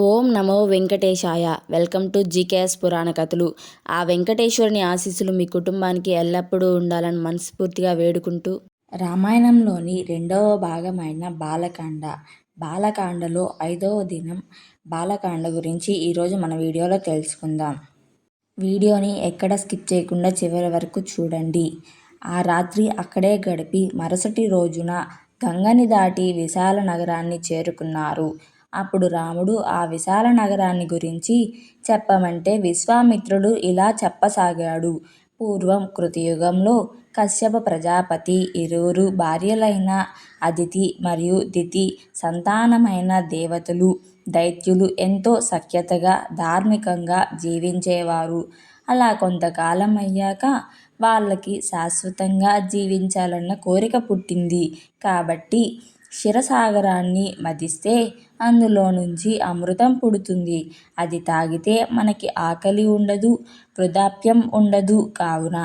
Om Namo Venkatesaya. Welcome to GKS పురాణ కథలు. ఆ వెంకటేశ్వరుని ఆశీస్సులు మీ కుటుంబానికి ఎల్లప్పుడూ ఉండాలని మనస్ఫూర్తిగా వేడుకుంటూ రామాయణంలోని రెండవ భాగమైన బాలకాండ. బాలకాండలో ఐదవ దినం బాలకాండ గురించి ఈరోజు మన వీడియోలో తెలుసుకుందాం. వీడియోని ఎక్కడ స్కిప్ చేయకుండా చివరి వరకు చూడండి. ఆ రాత్రి అక్కడే గడిపి మరుసటి రోజున గంగని దాటి విశాల నగరాన్ని చేరుకున్నారు. అప్పుడు రాముడు ఆ విశాల నగరాన్ని గురించి చెప్పమంటే విశ్వామిత్రుడు ఇలా చెప్పసాగాడు. పూర్వం కృతయుగంలో కశ్యప ప్రజాపతి ఇరువురు భార్యలైన అదితి మరియు దితి సంతానమైన దేవతలు దైత్యులు ఎంతో సఖ్యతగా ధార్మికంగా జీవించేవారు. అలా కొంతకాలం అయ్యాక వాళ్ళకి శాశ్వతంగా జీవించాలన్న కోరిక పుట్టింది. కాబట్టి క్షీరసాగరాన్ని మదిస్తే అందులో నుంచి అమృతం పుడుతుంది. అది తాగితే మనకి ఆకలి ఉండదు వృద్ధాప్యం ఉండదు కావున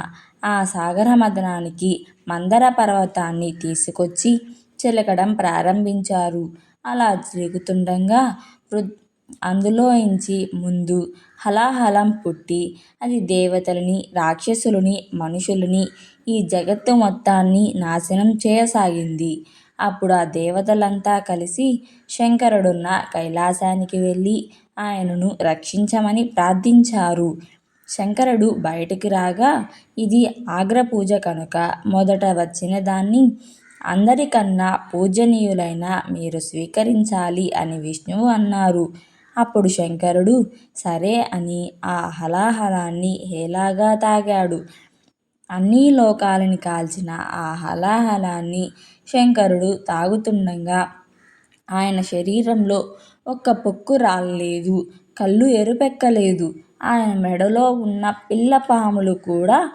ఆ సాగర మదనానికి మందర పర్వతాన్ని తీసుకొచ్చి చిలకడం ప్రారంభించారు. అలా చిలుకుతుండగా వృ అందులోంచి ముందు హలాహలం పుట్టి అది దేవతలని రాక్షసులని మనుషులని ఈ జగత్తు మొత్తాన్ని నాశనం చేయసాగింది. అప్పుడు ఆ దేవతలంతా కలిసి శంకరుడున్న కైలాసానికి వెళ్ళి ఆయనను రక్షించమని ప్రార్థించారు. శంకరుడు బయటికి రాగా ఇది ఆగ్రపూజ కనుక మొదట వచ్చిన దాన్ని అందరికన్నా పూజనీయులైన మీరు స్వీకరించాలి అని విష్ణువు అన్నారు. అప్పుడు శంకరుడు సరే అని ఆ హలాహలాన్ని హేలాగా తాగాడు. అన్ని లోకాలని కాల్చిన ఆ హలాహలాన్ని శంకరుడు తాగుతుండగా ఆయన శరీరంలో ఒక్క పొక్కు రాలేదు కళ్ళు ఎరుపెక్కలేదు. ఆయన మెడలో ఉన్న పిల్ల పాములు కూడా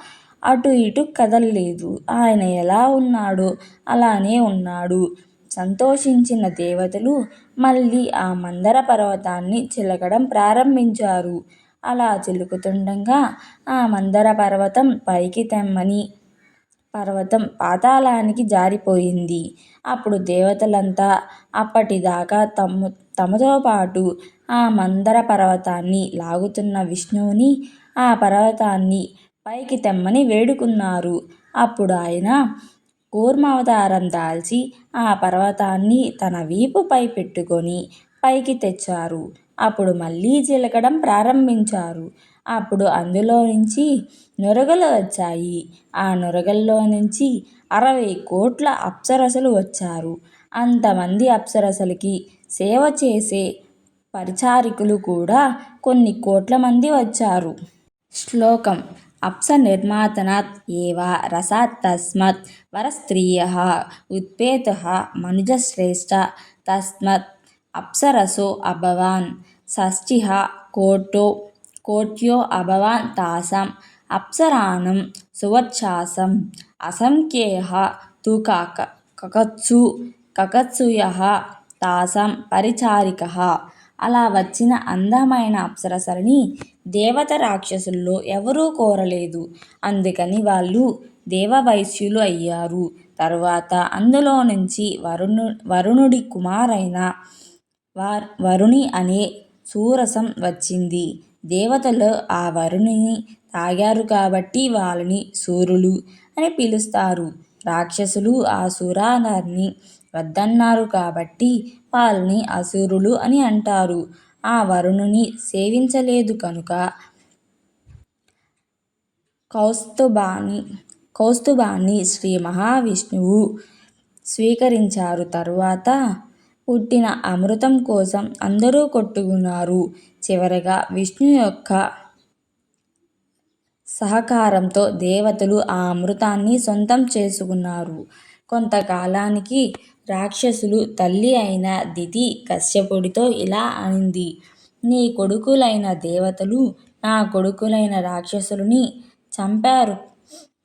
అటు ఇటు కదల్లేదు. ఆయన ఎలా ఉన్నాడో అలానే ఉన్నాడు. సంతోషించిన దేవతలు మళ్ళీ ఆ మందర పర్వతాన్ని చిలకడం ప్రారంభించారు. అలా చిలుకుతుండగా ఆ మందర పర్వతం పైకి తెమ్మని పర్వతం పాతాళానికి జారిపోయింది. అప్పుడు దేవతలంతా అప్పటిదాకా తమ్ము తమతో పాటు ఆ మందర పర్వతాన్ని లాగుతున్న విష్ణువుని ఆ పర్వతాన్ని పైకి తెమ్మని వేడుకున్నారు. అప్పుడు ఆయన కూర్మావతారం దాల్చి ఆ పర్వతాన్ని తన వీపుపై పెట్టుకొని పైకి తెచ్చారు. అప్పుడు మళ్ళీ చిలకడం ప్రారంభించారు. అప్పుడు అందులో నుంచి నురగలు వచ్చాయి. ఆ నురగల్లో నుంచి అరవై కోట్ల అప్సరసలు వచ్చారు. అంతమంది అప్సరసలకి సేవ చేసే పరిచారికులు కూడా కొన్ని కోట్ల మంది వచ్చారు. శ్లోకం. అప్స నిర్మాతనాత్ ఏవ రసాత్ తస్మత్ వరస్త్రీయ ఉత్పేత మనుజశ్రేష్ఠ తస్మత్ అప్సరసో అభవాన్. షష్ఠిహ కోటో. కోట్యో అభవాన్ తాసాం. అప్సరాణం సువర్చాసం అసంఖ్యేహ తు కకత్సు. కకత్సుయ తాసాం. పరిచారికః. అలా వచ్చిన అందమైన అప్సరసలని దేవత రాక్షసుల్లో ఎవరూ కోరలేదు. అందుకని వాళ్ళు దేవవైశ్యులు అయ్యారు. తరువాత అందులో నుంచి వరుణు వరుణుడి కుమారైన వార్ వరుణి అనే సూరసం వచ్చింది. దేవతలు ఆ వరుణిని తాగారు కాబట్టి వాళ్ళని సూరులు అని పిలుస్తారు. రాక్షసులు ఆ సురానర్ని వద్దన్నారు కాబట్టి వాళ్ళని అసురులు అని అంటారు. ఆ వరుణుని సేవించలేదు కనుక కౌస్తుభాని కౌస్తుభాన్ని శ్రీ మహావిష్ణువు స్వీకరించారు. తరువాత పుట్టిన అమృతం కోసం అందరూ కొట్టుకున్నారు. చివరగా విష్ణు యొక్క సహకారంతో దేవతలు ఆ అమృతాన్ని సొంతం చేసుకున్నారు. కొంతకాలానికి రాక్షసులు తల్లి అయిన దితి కశ్యపుడితో ఇలా అనింది నీ కొడుకులైన దేవతలు నా కొడుకులైన రాక్షసులని చంపారు.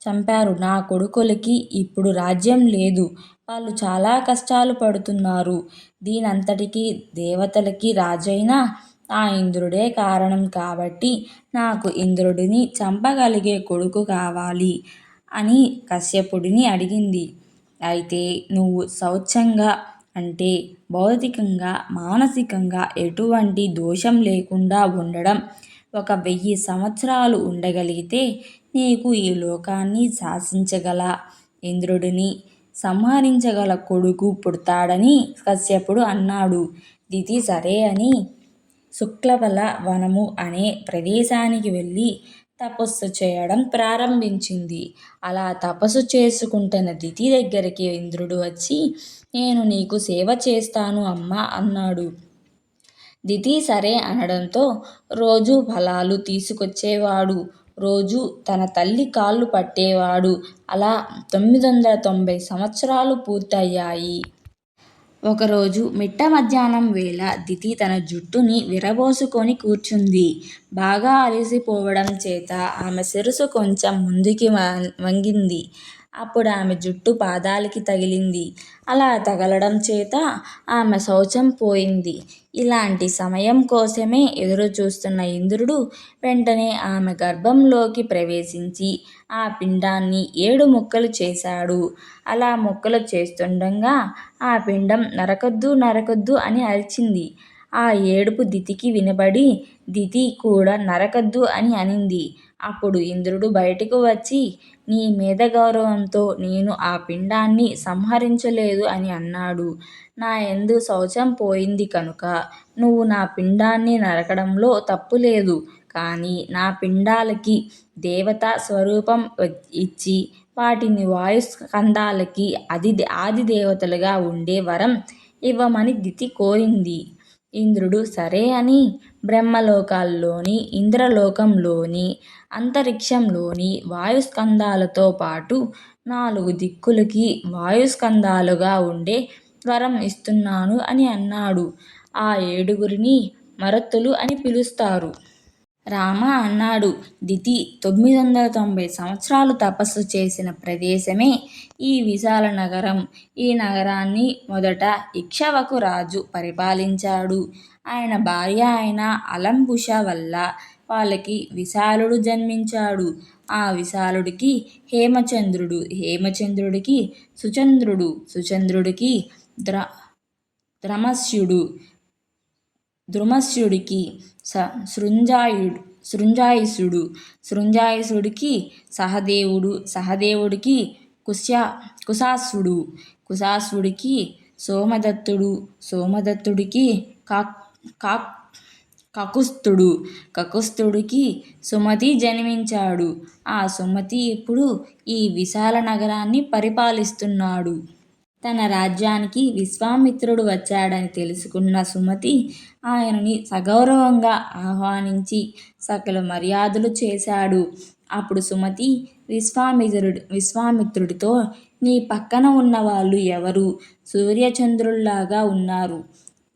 చంపారు. నా కొడుకులకి ఇప్పుడు రాజ్యం లేదు. వాళ్ళు చాలా కష్టాలు పడుతున్నారు. దీనంతటికీ దేవతలకి రాజైన ఆ ఇంద్రుడే కారణం కాబట్టి నాకు ఇంద్రుడిని చంపగలిగే కొడుకు కావాలి అని కశ్యపుడిని అడిగింది. అయితే నువ్వు శౌచంగా అంటే భౌతికంగా మానసికంగా ఎటువంటి దోషం లేకుండా ఉండడం ఒక వెయ్యి సంవత్సరాలు ఉండగలిగితే నీకు ఈ లోకాన్ని శాసించగల ఇంద్రుడిని సంహరించగల కొడుకు పుడతాడని కశ్యపుడు అన్నాడు. దితి సరే అని శుక్లబల వనము అనే ప్రదేశానికి వెళ్ళి తపస్సు చేయడం ప్రారంభించింది. అలా తపస్సు చేసుకుంటున్న దితి దగ్గరికి ఇంద్రుడు వచ్చి నేను నీకు సేవ చేస్తాను అమ్మా అన్నాడు. దితి సరే అనడంతో రోజూ ఫలాలు తీసుకొచ్చేవాడు. రోజు తన తల్లి కాళ్ళు పట్టేవాడు. అలా తొమ్మిది వందల తొంభై సంవత్సరాలు పూర్తయ్యాయి. ఒకరోజు మిట్ట మధ్యాహ్నం వేళ దితి తన జుట్టుని విరబోసుకొని కూర్చుంది. బాగా అలసిపోవడం చేత ఆమె శిరస్సు కొంచెం ముందుకి వంగింది. అప్పుడు ఆమె జుట్టు పాదాలకి తగిలింది. అలా తగలడం చేత ఆమె శౌచం పోయింది. ఇలాంటి సమయం కోసమే ఎదురుచూస్తున్న ఇంద్రుడు వెంటనే ఆమె గర్భంలోకి ప్రవేశించి ఆ పిండాన్ని ఏడు ముక్కలు చేశాడు. అలా ముక్కలు చేస్తుండగా ఆ పిండం నరకొద్దు నరకొద్దు అని అరిచింది. ఆ ఏడుపు దితికి వినబడి దితి కూడా నరకద్దు అని అనింది. అప్పుడు ఇంద్రుడు బయటకు వచ్చి నీ మీద గౌరవంతో నేను ఆ పిండాన్ని సంహరించలేదు అని అన్నాడు. నా ఎందు శౌచం పోయింది కనుక నువ్వు నా పిండాన్ని నరకడంలో తప్పులేదు. కానీ నా పిండాలకి దేవతా స్వరూపం ఇచ్చి వాటిని వాయు అది ఆది దేవతలుగా ఉండే వరం ఇవ్వమని దితి కోరింది. ఇంద్రుడు సరే అని బ్రహ్మలోకాల్లోని ఇంద్రలోకంలోని అంతరిక్షంలోని వాయుస్కంధాలతో పాటు నాలుగు దిక్కులకి వాయుస్కంధాలుగా ఉండే వరం ఇస్తున్నాను అని అన్నాడు. ఆ ఏడుగురిని మరతులు అని పిలుస్తారు. రామ అన్నాడు. దితి తొమ్మిది వందల తొంభై సంవత్సరాలు తపస్సు చేసిన ప్రదేశమే ఈ విశాల నగరం. ఈ నగరాన్ని మొదట ఇక్షవకు రాజు పరిపాలించాడు. ఆయన భార్య అయిన అలంబుష వల్ల వాళ్ళకి విశాలుడు జన్మించాడు. ఆ విశాలుడికి హేమచంద్రుడు, హేమచంద్రుడికి సుచంద్రుడు, సుచంద్రుడికి ధృమస్యుడికి స సృంజాయుడు సృంజాయుసుడు సృంజాయుసుడికి సహదేవుడు, సహదేవుడికి కుశాసుడు, కుశాసుడికి సోమదత్తుడు, సోమదత్తుడికి కకుస్థుడు, కకుస్థుడికి సుమతి జన్మించాడు. ఆ సుమతి ఇప్పుడు ఈ విశాల నగరాన్ని పరిపాలిస్తున్నాడు. తన రాజ్యానికి విశ్వామిత్రుడు వచ్చాడని తెలుసుకున్న సుమతి ఆయనని సగౌరవంగా ఆహ్వానించి సకల మర్యాదలు చేశాడు. అప్పుడు సుమతి విశ్వామిత్రుడు విశ్వామిత్రుడితో నీ పక్కన ఉన్నవాళ్ళు ఎవరు? సూర్యచంద్రుల్లాగా ఉన్నారు.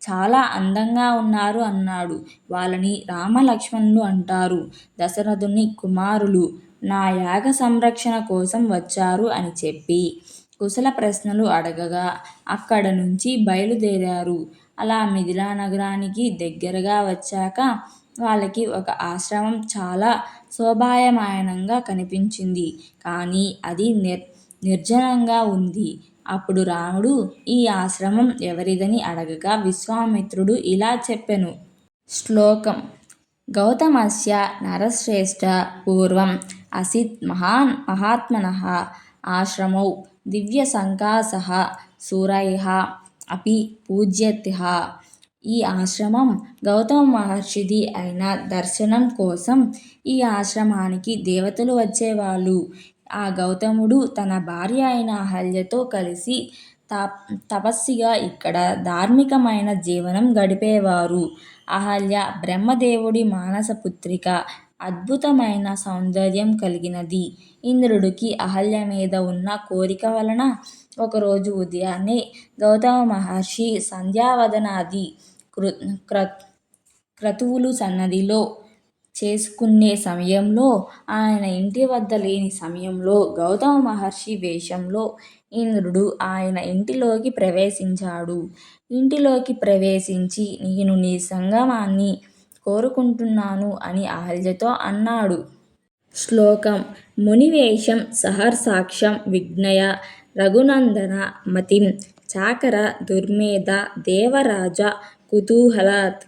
చాలా అందంగా ఉన్నారు అన్నాడు. వాళ్ళని రామలక్ష్మణులు అంటారు. దశరథుని కుమారులు. నా యాగ సంరక్షణ కోసం వచ్చారు అని చెప్పి కుశల ప్రశ్నలు అడగగా అక్కడ నుంచి బయలుదేరారు. అలా మిథిలా నగరానికి దగ్గరగా వచ్చాక వాళ్ళకి ఒక ఆశ్రమం చాలా శోభాయమానంగా కనిపించింది. కానీ అది నిర్ నిర్జనంగా ఉంది. అప్పుడు రాముడు ఈ ఆశ్రమం ఎవరిదని అడగగా విశ్వామిత్రుడు ఇలా చెప్పెను. శ్లోకం గౌతమస్య నరశ్రేష్ఠ పూర్వం అసిత్ మహాన్ మహాత్మన ఆశ్రమౌ దివ్యశంఖాసః శూరైః అపి పూజ్యతే. ఈ ఆశ్రమం గౌతమ మహర్షిది అయిన దర్శనం కోసం ఈ ఆశ్రమానికి దేవతలు వచ్చేవాళ్ళు. ఆ గౌతముడు తన భార్య అయిన అహల్యతో కలిసి తపస్సిగా ఇక్కడ ధార్మికమైన జీవనం గడిపేవారు. అహల్య బ్రహ్మదేవుడి మానస పుత్రిక. అద్భుతమైన సౌందర్యం కలిగినది. ఇంద్రుడికి అహల్య మీద ఉన్న కోరిక వలన ఒకరోజు ఉదయాన్నే గౌతమ మహర్షి సంధ్యావదనాది సంధ్యావందనాది క్రతువులు సన్నదిలో చేసుకునే సమయంలో ఆయన ఇంటి వద్ద లేని సమయంలో గౌతమ మహర్షి వేషంలో ఇంద్రుడు ఆయన ఇంటిలోకి ప్రవేశించాడు. ఇంటిలోకి ప్రవేశించి నేను నీ సంగమాన్ని కోరుకుంటున్నాను అని అహల్యతో అన్నాడు. శ్లోకం మునివేషం సహర్షాక్షం విఘ్నయ రఘునందన మతిం చాకర దుర్మేధ దేవరాజ కుతూహలాత్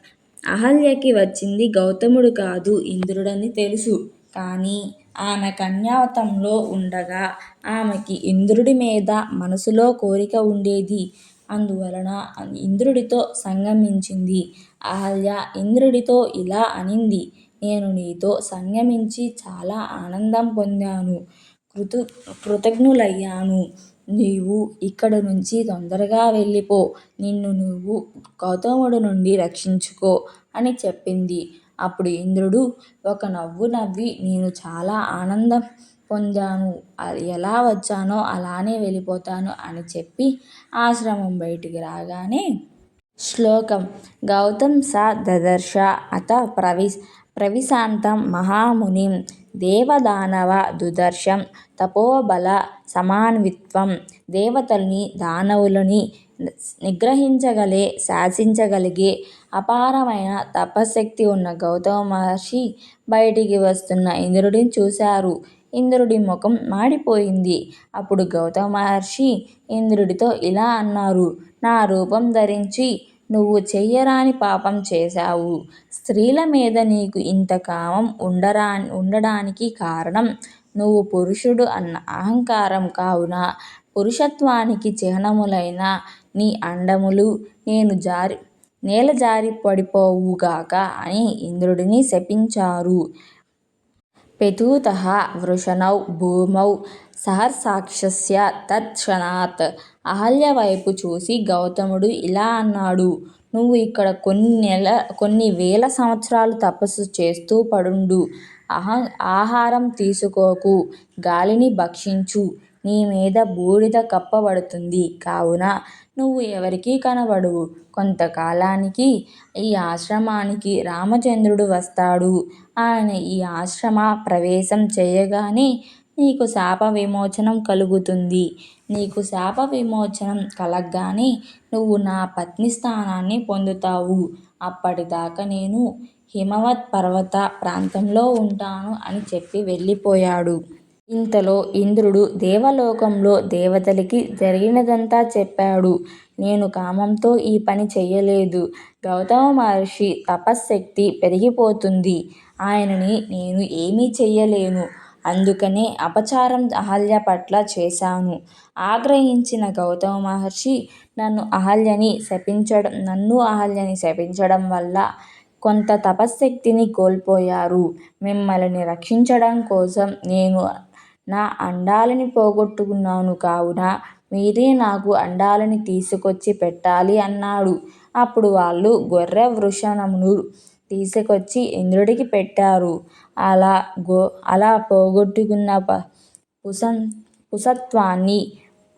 అహల్యకి వచ్చింది గౌతముడు కాదు ఇంద్రుడని తెలుసు. కానీ ఆమె కన్యావతంలో ఉండగా ఆమెకి ఇంద్రుడి మీద మనసులో కోరిక ఉండేది అందువలన ఇంద్రుడితో సంగమించింది. అహల్య ఇంద్రుడితో ఇలా అనింది. నేను నీతో సంగమించి చాలా ఆనందం పొందాను. కృతజ్ఞురాలయ్యాను. నీవు ఇక్కడినుంచి తొందరగా వెళ్ళిపో. నిన్ను నువ్వు గౌతముడి నుండి రక్షించుకో అని చెప్పింది. అప్పుడు ఇంద్రుడు ఒక నవ్వు నవ్వి నేను చాలా ఆనందం పొందాను. ఎలా వచ్చానో అలానే వెళ్ళిపోతాను అని చెప్పి ఆశ్రమం బయటికి రాగానే. శ్లోకం గౌతమ్ స దదర్శ అత ప్రవిశ్ ప్రవిశాంతం మహామునిం దేవదానవ దుదర్శం తపోబల సమాన్విత్వం దేవతల్ని దానవులని నిగ్రహించగలే శాసించగలిగే అపారమైన తపశక్తి ఉన్న గౌతమ మహర్షి బయటికి వస్తున్న ఇంద్రుడిని చూశారు. ఇంద్రుడి ముఖం మాడిపోయింది. అప్పుడు గౌతమ మహర్షి ఇంద్రుడితో ఇలా అన్నారు. నా రూపం ధరించి నువ్వు చెయ్యరాని పాపం చేశావు. స్త్రీల మీద నీకు ఇంత కామం ఉండడానికి కారణం నువ్వు పురుషుడు అన్న అహంకారం కావున పురుషత్వానికి చిహ్నములైన నీ అండములు నేను జారి నేలజారి పడిపోవుగాక అని ఇంద్రుడిని శపించారు. పేతుః వృషణౌ భూమౌ సహర్షాక్షస్య తత్క్షణాత్ అహల్య వైపు చూసి గౌతముడు ఇలా అన్నాడు. నువ్వు ఇక్కడ కొన్ని నెల కొన్ని వేల సంవత్సరాలు తపస్సు చేస్తూ పడుండు. ఆహారం తీసుకోకు. గాలిని భక్షించు. నీ మీద బూడిద కప్పబడుతుంది కావున నువ్వు ఎవరికీ కనబడవు. కొంతకాలానికి ఈ ఆశ్రమానికి రామచంద్రుడు వస్తాడు. ఆయన ఈ ఆశ్రమ ప్రవేశం చేయగానే నీకు శాప విమోచనం కలుగుతుంది. నీకు శాప విమోచనం కలగ్గానే నువ్వు నా పత్ని స్థానాన్ని పొందుతావు. అప్పటిదాకా నేను హిమవత్ పర్వత ప్రాంతంలో ఉంటాను అని చెప్పి వెళ్ళిపోయాడు. ఇంతలో ఇంద్రుడు దేవలోకంలో దేవతలకి జరిగినదంతా చెప్పాడు. నేను కామంతో ఈ పని చెయ్యలేదు. గౌతమ మహర్షి తపశ్శక్తి పెరిగిపోతుంది. ఆయనని నేను ఏమీ చెయ్యలేను. అందుకనే అపచారం అహల్య పట్ల చేశాను. ఆగ్రహించిన గౌతమ మహర్షి నన్ను అహల్యని శపించడం వల్ల కొంత తపశ్శక్తిని కోల్పోయారు. మిమ్మల్ని రక్షించడం కోసం నేను నా అండాలని పోగొట్టుకున్నాను కావున మీరే నాకు అండాలని తీసుకొచ్చి పెట్టాలి అన్నాడు. అప్పుడు వాళ్ళు గొర్రె వృషణమును తీసుకొచ్చి ఇంద్రుడికి పెట్టారు. అలా గో అలా పోగొట్టుకున్న పశుత్వాన్ని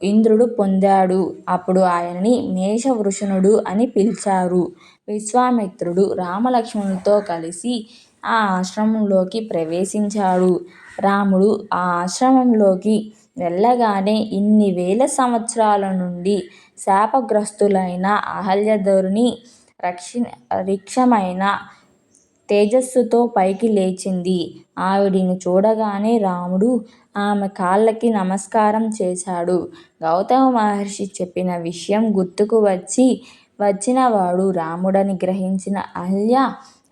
ఇంద్రుడు పొందాడు. అప్పుడు ఆయనని మేషవృషణుడు అని పిలిచారు. విశ్వామిత్రుడు రామలక్ష్మణులతో కలిసి ఆ ఆశ్రమంలోకి ప్రవేశించాడు. రాముడు ఆ ఆశ్రమంలోకి వెళ్ళగానే ఇన్ని వేల సంవత్సరాల నుండి శాపగ్రస్తులైన అహల్యాధరుని రక్షి రిక్షమైన తేజస్సుతో పైకి లేచింది. ఆవిడిని చూడగానే రాముడు ఆమె కాళ్ళకి నమస్కారం చేశాడు. గౌతమ మహర్షి చెప్పిన విషయం గుర్తుకు వచ్చి వచ్చినవాడు రాముడని గ్రహించిన అహల్య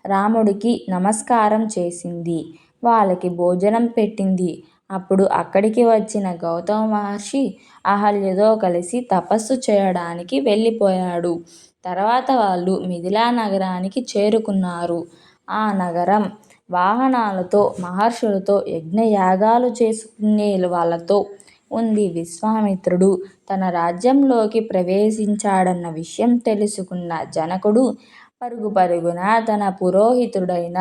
రాముడికి నమస్కారం చేసింది. వాళ్ళకి భోజనం పెట్టింది. అప్పుడు అక్కడికి వచ్చిన గౌతమ మహర్షి అహల్యతో కలిసి తపస్సు చేయడానికి వెళ్ళిపోయాడు. తర్వాత వాళ్ళు మిథిలా నగరానికి చేరుకున్నారు. ఆ నగరం వాహనాలతో, మహర్షులతో, యజ్ఞయాగాలు చేసుకునే వాళ్ళతో ఉంది విశ్వామిత్రుడు తన రాజ్యంలోకి ప్రవేశించాడన్న విషయం తెలుసుకున్న జనకుడు పరుగు పరుగున తన పురోహితుడైన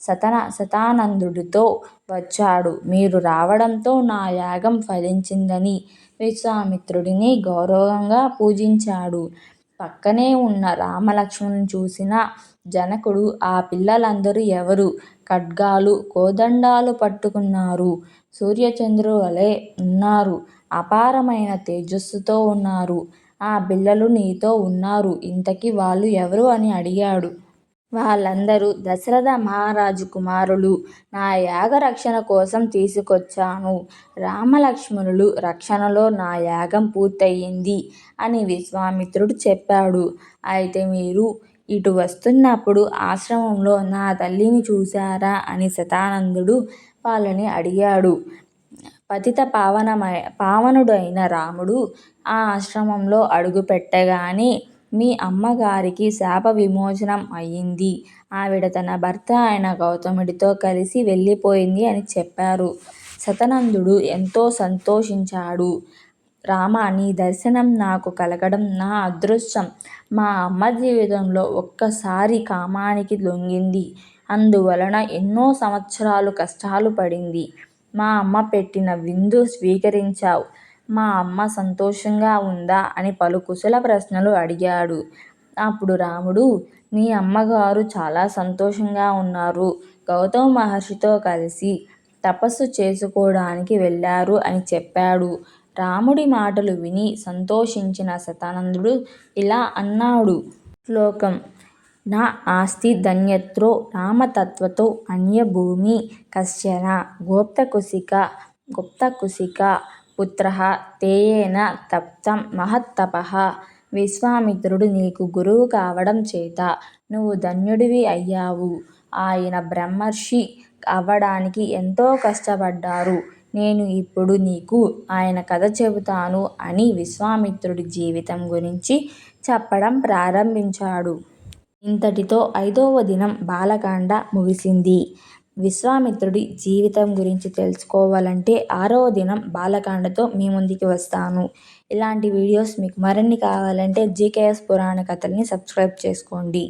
సతన శతానందుడితో వచ్చాడు. మీరు రావడంతో నా యాగం ఫలించిందని విశ్వామిత్రుడిని గౌరవంగా పూజించాడు. పక్కనే ఉన్న రామలక్ష్మణుల్ని చూసిన జనకుడు ఆ పిల్లలందరూ ఎవరు? ఖడ్గాలు, కోదండాలు పట్టుకున్నారు. సూర్యచంద్రులవలె ఉన్నారు అపారమైన తేజస్సుతో ఉన్నారు ఆ పిల్లలు నీతో ఉన్నారు ఇంతకీ వాళ్ళు ఎవరు? అని అడిగాడు. వాళ్ళందరూ దశరథ మహారాజు కుమారులు. నా యాగ రక్షణ కోసం తీసుకొచ్చాను. రామలక్ష్మణులు రక్షణలో నా యాగం పూర్తయింది అని విశ్వామిత్రుడు చెప్పాడు. అయితే మీరు ఇటు వస్తున్నప్పుడు ఆశ్రమంలో నా తల్లిని చూశారా అని శతానందుడు వాళ్ళని అడిగాడు. పతిత పావనమై పావనుడైన రాముడు ఆ ఆశ్రమంలో అడుగుపెట్టగానే మీ అమ్మగారికి శాప విమోచనం అయింది. ఆవిడ తన భర్త అయిన గౌతముడితో కలిసి వెళ్ళిపోయింది అని చెప్పారు. శతనందుడు ఎంతో సంతోషించాడు. రామ నీ దర్శనం నాకు కలగడం నా అదృష్టం. మా అమ్మ జీవితంలో ఒక్కసారి కామానికి లొంగింది. అందువలన ఎన్నో సంవత్సరాలు కష్టాలు పడింది. మా అమ్మ పెట్టిన విందు స్వీకరించావు మా అమ్మ సంతోషంగా ఉందా అని పలు కుశల ప్రశ్నలు అడిగాడు. అప్పుడు రాముడు మీ అమ్మగారు చాలా సంతోషంగా ఉన్నారు గౌతమ మహర్షితో కలిసి తపస్సు చేసుకోవడానికి వెళ్ళారు అని చెప్పాడు. రాముడి మాటలు విని సంతోషించిన శతానందుడు ఇలా అన్నాడు. శ్లోకం నా ఆస్తి ధన్యత్రో రామతత్వతో అన్యభూమి కశ్చన గుప్తకౌశిక పుత్రః తేయేన తప్తం మహత్తపః విశ్వామిత్రుడు నీకు గురువు కావడం చేత నువ్వు ధన్యుడివి అయ్యావు. ఆయన బ్రహ్మర్షి అవ్వడానికి ఎంతో కష్టపడ్డారు. నేను ఇప్పుడు నీకు ఆయన కథ చెబుతాను అని విశ్వామిత్రుడి జీవితం గురించి చెప్పడం ప్రారంభించాడు. ఇంతటితో ఐదవ దినం బాలకాండ ముగిసింది. విశ్వామిత్రుడి జీవితం గురించి తెలుసుకోవాలంటే ఆరవ దినం బాలకాండతో మీ ముందుకి వస్తాను. ఇలాంటి వీడియోస్ మీకు మరిన్ని కావాలంటే జీకేఎస్ పురాణ కథల్ని సబ్స్క్రైబ్ చేసుకోండి.